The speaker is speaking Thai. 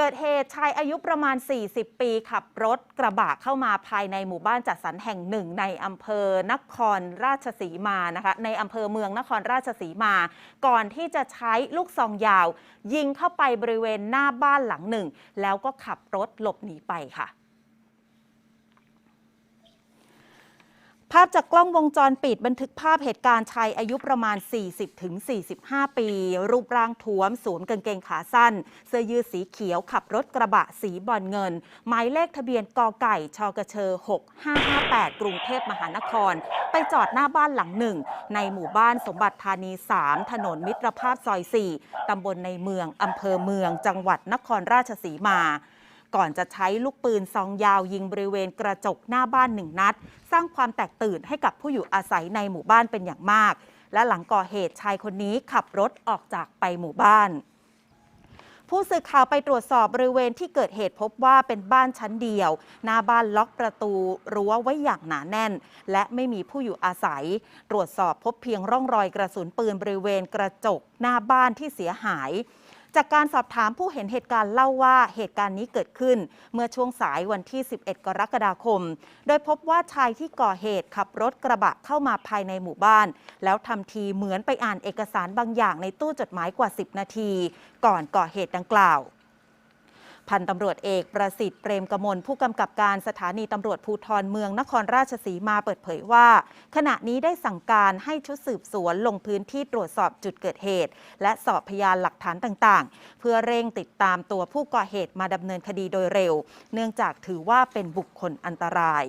เกิดเหตุชายอายุประมาณ 40 ปีขับรถกระบะเข้ามาภายในหมู่บ้านจัดสรรแห่งหนึ่ง ในอำเภอนครราชสีมานะคะในอำเภอเมืองนครราชสีมา ก่อนที่จะใช้ลูกซองยาว ยิงเข้าไปบริเวณหน้าบ้านหลังหนึ่ง แล้วก็ขับรถหลบหนีไปค่ะาพจากกล้องวงจรปิดบันทึกภาพเหตุการณ์ชายอายุประมาณ 40-45 ปี รูปร่างท้วม สวมกางเกงขาสั้น เสื้อยืดสีเขียวขับรถกระบะสีบอลเงิน หมายเลขทะเบียนกอไก่ชกเชอ 6558 กรุงเทพมหานคร ไปจอดหน้าบ้านหลังหนึ่ง ในหมู่บ้านสมบัติธานี 3 ถนนมิตรภาพซอย 4 ตำบลในเมืองอำเภอเมือง จังหวัดนครราชสีมา ก่อนจะใช้ลูกปืนซองยาวยิงบริเวณกระจกหน้าบ้านหนึ่งนัด สร้างความแตกตื่นให้กับผู้อยู่อาศัยในหมู่บ้านเป็นอย่างมาก และหลังก่อเหตุชายคนนี้ขับรถออกจากไปหมู่บ้านผู้สื่อข่าวไปตรวจสอบบริเวณที่เกิดเหตุพบว่าเป็นบ้านชั้นเดียว หน้าบ้านล็อกประตูรั้วไว้อย่างหนาแน่น และไม่มีผู้อยู่อาศัย ตรวจสอบพบเพียงร่องรอยกระสุนปืนบริเวณกระจกหน้าบ้านที่เสียหาย จากการสอบถามผู้เห็นเหตุการณ์เล่าว่าเหตุการณ์นี้เกิดขึ้น เมื่อช่วงสายวันที่ 11 กรกฎาคม โดยพบว่าชายที่ก่อเหตุขับรถกระบะเข้ามาภายในหมู่บ้าน แล้วทำทีเหมือนไปอ่านเอกสารบางอย่างในตู้จดหมายกว่า 10 นาที ก่อนก่อเหตุดังกล่าว พันตำรวจเอกประสิทธิ์เปรมกมลผู้กำกับการสถานีตำรวจภูธรเมืองนครราชสีมาเปิดเผยว่า ขณะนี้ได้สั่งการให้ชุดสืบสวนลงพื้นที่ตรวจสอบจุดเกิดเหตุ และสอบพยานหลักฐานต่างๆ เพื่อเร่งติดตามตัวผู้ก่อเหตุมาดำเนินคดีโดยเร็ว เนื่องจากถือว่าเป็นบุคคลอันตราย